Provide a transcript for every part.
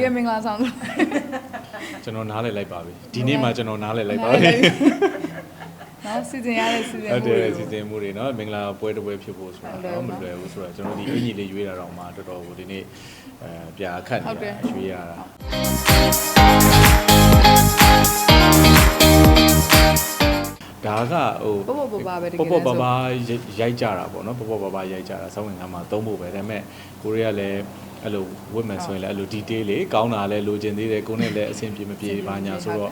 ကယ်မင်္ဂလာဆောင်လို့ကျွန်တော်နားလည်လိုက်ပါပြီဒီနေ့မှကျွန်တော်နားလည်လိုက်ပါပြီနော်စီစဉ်ရတဲ့စီစဉ်မှုတွေဟုတ်တယ်စီစဉ်မှုတွေနော်မင်္ဂလာပွဲတစ်ပွဲဖြစ်ဖို့ဆိုတာတော့မလွယ်ဘူးဆိုတော့ကျွန်တော်ဒီအင်ကြီးလေးရွေးတာတော့မှတော်တော်ကိုဒီနေ့အဲပြာခတ်နေတာရွေးရတာဒါကဟိုပေါ့ပေါ့ပါပဲတကယ်ပေါ့ပေါ့ပါပါရိုက်ကြတာပေါ့နော်ပေါ့ပေါ့ပါပါရိုက်ကြတာစောင်းဝင်ကမှသုံးဖို့ပဲဒါပေမဲ့ကိုရီးယားလည်း အဲ့လိုဝတ်မယ်ဆိုရင်လည်းအဲ့လို detail လေးကောင်းတာလည်းလိုချင်သေးတယ်ကိုနဲ့လည်းအဆင်ပြေမပြေပါညာဆိုတော့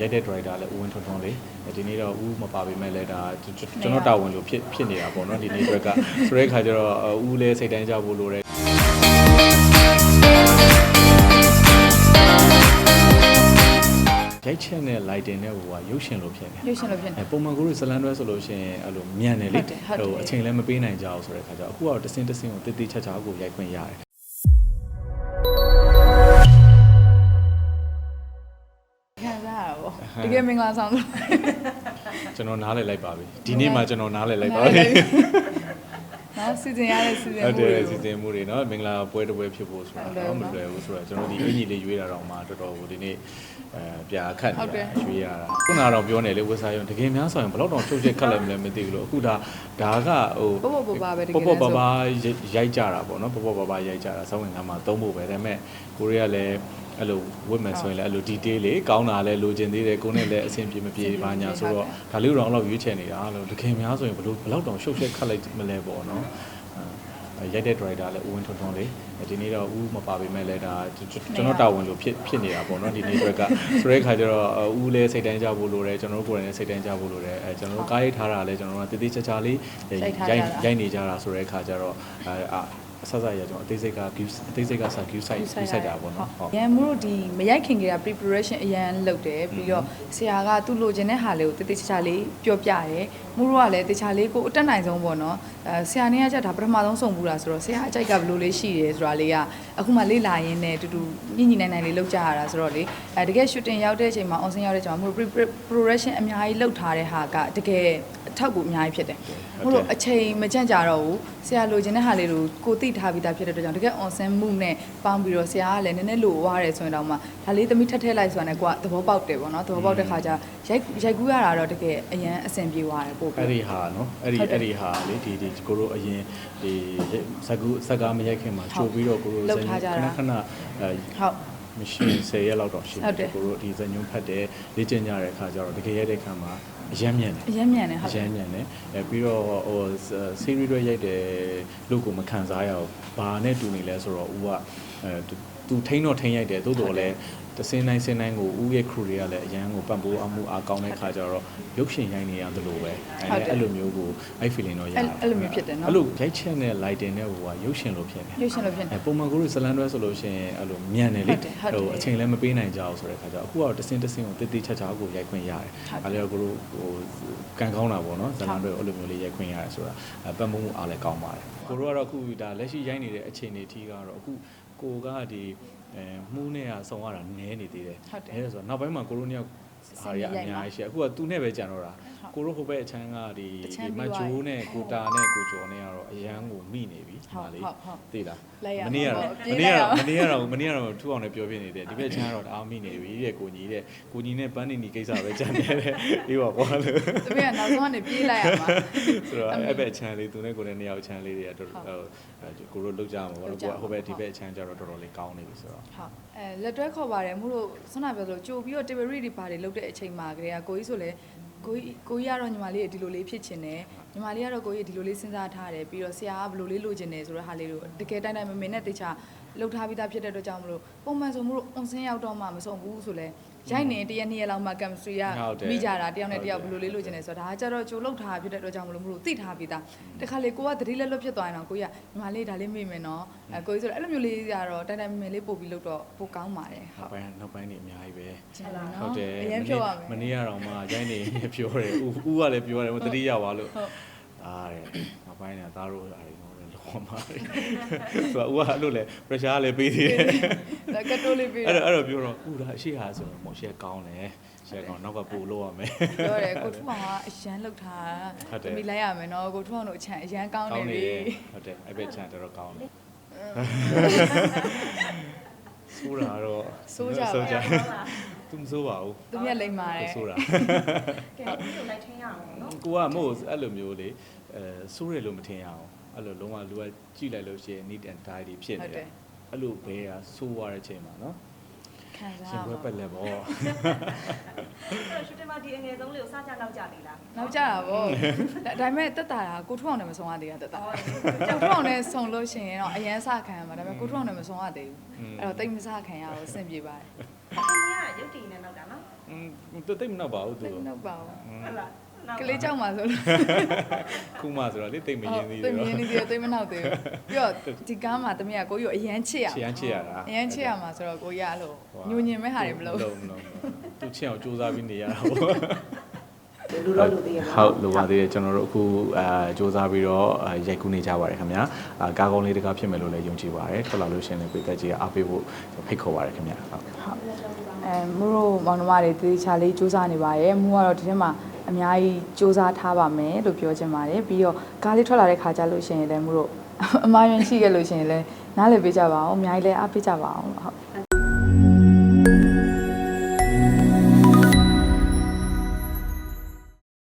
ရိုက်တဲ့ driver လည်းဦးဝင်းထွန်းထွန်းလေးဒီနေ့တော့ဦးမပါပေမဲ့လည်းဒါကျွန်တော်တာဝန်လို့ဖြစ်ဖြစ်နေတာပေါ့နော်ဒီနေ့အတွက်ကဆိုတဲ့ခါကျတော့ဦးလည်းစိတ်တိုင်းကြဖို့လိုတယ် ရိုက်ချက်နဲ့ lighting နဲ့ဟိုကရုပ်ရှင်လို့ဖြစ်နေရုပ်ရှင်လို့ဖြစ်နေအဲပုံမှန်ကိုယ်ဇလန်တွဲဆိုလို့ရှိရင်အဲ့လိုမြန်တယ်လေဟုတ်တယ်ဟုတ်တယ်ဟိုအချိန်လည်းမပေးနိုင်ကြအောင်ဆိုတဲ့ခါကျတော့အခုကတော့တစင်းတစင်းကိုတိတိကျကျကိုရိုက်ခွင့်ရတယ်ခံစားရတာပေါ့တကယ်မင်္ဂလာဆောင်လို့ကျွန်တော်နားလည်လိုက်ပါပြီဒီနေ့မှကျွန်တော်နားလည်လိုက်ပါပြီ နော်စီစဉ်ရတဲ့စီစဉ်မှုတွေဟုတ်တယ်စီစဉ်မှုတွေနော်မင်္ဂလာပွဲတစ်ပွဲဖြစ်ဖို့ဆိုတာတော့မလွယ်ဘူးဆိုတော့ကျွန်တော်ဒီအင်ကြီးလေးရွေးတာတော့မှတော်တော်ကိုဒီနေ့အဲပြာခတ်နေတာရွေးရတာခုနကတော့ပြောနေလေဝက်ဆိုင်ရုံတကယ်များဆိုရင်ဘလောက်တောင်ချုပ်ချက်ခတ်လိုက်မလဲမသိဘူးလို့အခုဒါဒါကဟိုပေါ့ပေါ့ပါပဲတကယ်ပေါ့ပေါ့ပါရိုက်ကြတာပေါ့နော်ပေါ့ပေါ့ပါပါရိုက်ကြတာစောင်းဝင်ကမှသုံးဖို့ပဲဒါပေမဲ့ကိုရီးယားလည်းအဲ့လိုဝတ်မယ်ဆိုရင်လည်းအဲ့လို detail လေးကောင်းတာလည်းလိုချင်သေးတယ်ကိုနဲ့လည်းအဆင်ပြေမပြေပါညာဆိုတော့ဒါလေးတော့အဲ့လိုရွေးချယ်နေတာလို့တကယ်များဆိုရင်ဘလို့ဘလောက်တောင်ရှုပ်ရှက်ခတ်လိုက်မလဲပေါ့နော်အဲရိုက်တဲ့ driver လည်းဦးဝင်းထွန်းထွန်းလေးဒီနေ့တော့ဦးမပါပေမဲ့လည်းဒါကျွန်တော်တာဝန်လို့ဖြစ်ဖြစ်နေတာပေါ့နော်ဒီနေ့အတွက်ကဆိုတဲ့ခါကျတော့ဦးလည်းစိတ်တိုင်းကြဖို့လိုတယ်ကျွန်တော်တို့ကိုယ်တိုင်လည်းစိတ်တိုင်းကြဖို့လိုတယ်အဲကျွန်တော်တို့ကားရိတ်ထားတာလည်းကျွန်တော်တို့ကတည်တည်ချာချာလေးရိုက်ရိုက်နေကြတာဆိုတဲ့ခါကျတော့အဲ အဆက်ဆက်ရကျွန်တော်အသေးစိတ်က view အသေးစိတ်ကစာ view site view site တာပေါ့နော်ဟုတ်ရန်မို့တို့ဒီမရိုက်ခင်ကတည်းက preparation အရန်လုပ်တယ်ပြီးတော့ဆရာကသူ့လိုချင်တဲ့ဟာလေးကိုတတိချာချာလေးပြောပြတယ်မို့တို့ကလည်းတခြားလေးကိုအတက်နိုင်ဆုံးပေါ့နော်အဲဆရာနေကကြဒါပထမဆုံးစုံဘူးလားဆိုတော့ဆရာအကြိုက်ကဘယ်လိုလေးရှိတယ်ဆိုတာလေးကအခုမှလေ့လာရင်းနဲ့တူတူညှိညှိနိုင်နိုင်လေးလုပ်ကြရတာဆိုတော့လေအဲတကယ် shooting ရောက်တဲ့အချိန်မှာ on scene ရောက်တဲ့အချိန်မှာမို့တို့ preparation အများကြီးလုပ်ထားတဲ့ဟာကတကယ်အထောက်ကိုအများကြီးဖြစ်တယ်မို့တို့အချိန်မကြန့်ကြတော့ဘူးဆရာလိုချင်တဲ့ဟာလေးတွေကိုသိထားပြီးသားဖြစ်တဲ့အတွက်ကြောင့်တကယ် on scene မှုနဲ့ပေါင်းပြီးတော့ဆရာကလည်းနည်းနည်းလိုဝါတယ်ဆိုရင်တော့မှဒါလေးသမီးထက်ထက်လိုက်ဆိုတာနဲ့ကိုကသဘောပေါက်တယ်ပေါ့နော်သဘောပေါက်တဲ့ခါကျရိုက်ရိုက်ကူးရတာတော့တကယ်အရန်အဆင်ပြေသွားတယ်ပို့အဲ့ပြီးဒီဟာနော်အဲ့ဒီဟုတ်တယ်အဲ့ဒီဟာလေဒီဒီကိုတို့အရင်ဒီစကူစကားမရိုက်ခင်မှာဟုတ်ကြိုပြီးတော့ကိုတို့လုပ်ထားကြတာခဏခဏအဲဟုတ်မရှိ10ရက်လောက်တော့ရှိဟုတ်တယ်ကိုတို့ဒီဇညွန်းဖတ်တယ်လေ့ကျင့်ကြတဲ့အခါကျတော့တကယ်ရတဲ့အခါမှာအယမ်းမြန်တယ်အရန်မြန်တယ်ဟုတ်အတရယ်မ်းမြန်တယ်အဲပြီးတော့ဟို series တွေရိုက်တယ်လို့ကိုမခံစားရအောင်ဘာနဲ့တူနေလဲဆိုတော့ဦးကအဲသူထိန်းတော့ထိန်းရိုက်တယ်သို့တော်လည်း တစင်းတိုင်းစင်းတိုင်းကိုဦးရဲ့ crew တွေကလည်းအရန်ကိုပံ့ပိုးအမှုအားကောင်းတဲ့ခါကျတော့ရုပ်ရှင်ရိုက်နေရတယ်လို့ပဲအဲအဲ့လိုမျိုးကိုအဲ့ feeling တော့ရတယ်အဲ့လိုမျိုးဖြစ်တယ်နော်အဲ့လိုရိုက်ချက်နဲ့ lighting နဲ့ဟိုကရုပ်ရှင်လို့ဖြစ်နေရုပ်ရှင်လို့ဖြစ်နေအဲပုံမှန်ကိုယ်ဇလန်တွဲဆိုလို့ရှိရင်အဲ့လိုမြန်တယ်လေဟုတ်တယ်ဟုတ်တယ်အချိန်လည်းမပေးနိုင်ကြအောင်ဆိုတဲ့ခါကျတော့အခုကတော့တစင်းတစင်းကိုတိတိကျကျကိုရိုက်ခွင့်ရတယ်ဟုတ်တယ်အဲ့လေကိုတို့ဟိုကန်ကောင်းတာပေါ့နော်ဇလန်တွဲကိုအဲ့လိုမျိုးလေးရိုက်ခွင့်ရတယ်ဆိုတာအဲပတ်မှုမှုအားလည်းကောင်းပါတယ်ကိုတို့ကတော့အခုဒါလက်ရှိရိုက်နေတဲ့အခြေအနေအထိကတော့အခု ကိုကဒီအဲမှုနဲ့ကဆုံရတာနည်းနေသေးတယ်ဟုတ်တယ်နည်းတယ်ဆိုတော့နောက်ပိုင်းမှာကိုတို့ညောက်ဟာတွေကအများကြီးရှိတယ်အခုကသူနဲ့ပဲကြံတော့တာ ကိုတို့ဟိုဘက်အချမ်းကဒီတစ်ချမ်းဒီပြီးမသွားဂျိုးပြီနဲ့ကိုတာနဲ့ကိုကျော်နဲ့ကတော့အရန်ကိုမိနေပြီဟုတ်ဒီမှာလေဟုတ်ဟုတ်သိလားလိုက်ရမနေ့ကတော့ပြေးမလိုနေ့က်ကရအောင်မနေ့ကတော့မနေ့ကတော့ထူအောင်လည်းပြောပြနေတယ်ဒီဘက်အချမ်းကတော့တအားမိနေပြီတဲ့ကိုကြီးတဲ့ကိုကြီးနဲ့ပန်းနေနီကိစ္စပဲကြံနေတယ်အေးပါကွာလို့သမီးကနောက်ဆုံးကနေပြေးလိုက်ရမှာဆိုတော့အဲ့ဘက်အချမ်းလေးသူနဲ့ကိုယ်နဲ့နှစ်ယောက်အချမ်းလေးတွေကတော်တော်ဟိုကိုတို့လောက်ကြမှာပေါ့လုပ်လို့ကြကိုမှာကဟိုဘက်ဟုတ်ဒီဘက်အချမ်းကျတော့တော်တော်လေးကောင်းနေပြီဆိုတော့ဟုတ်အဲလက်တွဲခေါ်ပါတယ်မို့လို့ဆွမ်းနာပြောသလိုကြိုပြီးတော့ delivery တွေပါတယ်လုပ်တဲ့အချိန်မှာကလေးကကိုကြီးဆိုလဲ ကိုကြီးကိုကြီးကတော့ညီမလေးဒီလိုလေးဖြစ်ချင်တယ်ညီမလေးကတော့ကိုကြီးဒီလိုလေးစဉ်းစားထားတယ်ပြီးတော့ဆရာကဘယ်လိုလေးလိုချင်တယ်ဆိုတဲ့ဟာလေးတို့တကယ်တိုင်းတိုင်းမမင်းနဲ့တေချာ လှုပ်ထားပြီးသားဖြစ်တဲ့အတွက်ကြောင့်မလို့ပုံမှန်ဆိုမို့လို့ on scene ရောက်တော့မှမဆုံးဘူးဆိုလဲရိုက်နေတရက်နှစ်ရက်လောက်မှ chemistry ကဟုတ်တယ်မိကြတာတယောက်နဲ့တယောက်ဟုဘတ်ယ်တယ်လိုလေးလိုချင်တယ်ဆိုတော့ဒါကကြတော့ကြိုလှုပ်ထားဖြစ်တဲ့အတွက်ကြောင့်မလို့မလို့သိထားပြီးသားတခါလေကိုကသတိလက်လွတ်ဖြစ်သွားရင်တော့ကိုကြီးကညီမလေးဒါလေးမေ့မယ်နော်အဲကိုကြီးဆိုတော့အဲ့လိုမျိုးလေးကတော့တိုင်းတိုင်းမင်းလေးပို့ပြီးလုပ်တော့ပိုကောင်းပါတယ်ဟုနောတ်က်ပိုင်းနောက်ပိုင်းနေအများကြီးပဲကျန်လားဟုတ်တယ်အရင်ဖြုတ်ရမယ်မနေ့ကတော့မှရိုင်းနေပြောတယ်ဦးဦးကလည်းပြောတယ်ဟိုတတိယပါလို့ဟုတ်ဒါတဲ့နောက်ပိုင်းကသားတို့အားတွေ တော့ခေါ်မှာလေဆိုတော့ဦးကအဲ့လိုလေ pressure လည်းပေးသေးတယ်ဒါကတိုးလေးပေးအဲ့တာတော့အဲ့တော့ပြောတော့ဦးဒါအရှိဟာဆိုတော့မော်ရှယ်ကောင်းတယ်ရှယ်ကောင်းနောက်ကပို့လို့ရမယ်ပြောတယ်ကိုထူအောင်ကအရန်လောက်ထားဟုတ်တယ်တမီလိုက်ရမယ်နော်ကိုထူအောင်တို့အချံအရန်ကောင်းကောနေင်းနေပြီတယ်ဟုတ်တယ်အဲ့ဘက်ချန်တော်တော်ကောင်းတယ်ဆိုးတာတော့ဆိုးကြပါဆိုးကြသူမဆိုးပါဘူးသူမြက်လိမ့်ပါတသူယ်ဆိုးတာကဲဒီလိုလိုက်ထင်းရအောင်နော်ကိုကမို့အဲ့လိုမျိုးလေအဲဆိုးရလို့မထင်ရအောင် အဲ့လိုလုံးဝလူကကြည့်လိုက်လို့ရှိရင် neat and tidy ဖြစ်ဟုနေတ်တတယ်ယ်အဲ့လိုဘဲကဆိုးသွားတဲ့အချိန်မှာနော်ခံရှင်စားဘွဲပက်လက်ပေါ့အဲ့တော့ရှူတင်မှာဒီအငယ်ဆုံးလေးကိုစကြနောက်ကြသေးလားနောက်ကြတာဗောဒါဒါပေမဲ့တက်တာကကိုထူအောင်နဲ့မဆုံးရသေးတာတက်တာဟုတ်ကိုထူအောင်နဲ့ဆုံလို့ရှိရင်တော့အရန်စခံရမှာဒါပေမဲ့ကိုထူအောင်နဲ့မဆုံးရသေးဘူးအဲ့တော့တိတ်မစခံရဘူးအဆင်ပြေပါတယ်အင်းကရုပ်တည်နေနောက်တာနော်อืมတိတ်တိတ်မနောက်ပါဘူးသူတိတ်မနှုတ်ပါဘူးဟုတ်လားနော က်ကလေးကြောက်မှဆိုလို့ခုမှဆိုတော့လေတိတ်မရင်သေးတိဘူးတ်မင်းနေသေးတယ်တိတ်မနှောက်သေးဘူးပြီးတော့ဒီကားမှာတမီးကကိုကြီးကိုအရန်ချစ်ရချီရန်ချီရတာအရန်ချစ်ရမှာဆိုတော့ကိုကြီးကအဲ့လိုညူညင်မဲ့ဟာတွေမလုပ်မလုပ်မလုပ်သူချစ်အောင်စူးစမ်းပြီးနေရတာပေါ့လူတော့လူသေးရဟုတ်လိုပါသေးတယ်ကျွန်တော်တို့အခုအာစူးစမ်းပြီးတော့အာရိုက်ကူးနေကြပါတယ်ခင်ဗျာအာကားကောင်းလေးတကားဖြစ်မယ်လို့လည်းယုံကြည်ပါတယ်ထွက်လာလို့ရှရင်လည်းပြည်သက်ကြီးကအားပေးဖို့ဖိတ်ခေါ်ပါတယ်ခင်ဗျာဟုတ်အဲမူတို့မောင်နှမတွေတေးချာလေးစူးစမ်းနေပါရဲ့မူကတော့ဒီထဲမှာ အများကြီးစူးစမ်းထားပါမယ်လို့ပြောချင်ပါတယ်ပြီးတော့ကားလေးထွက်လာတဲ့ခါကျလို့ရှိရင်လည်းမူတို့အမှားယွင်းရှိခဲ့လို့ရှိရင်လည်းနားလည်ပေးကြပါအောင်အများကြီးလည်းအားပေးကြပါအောင်ဟုတ်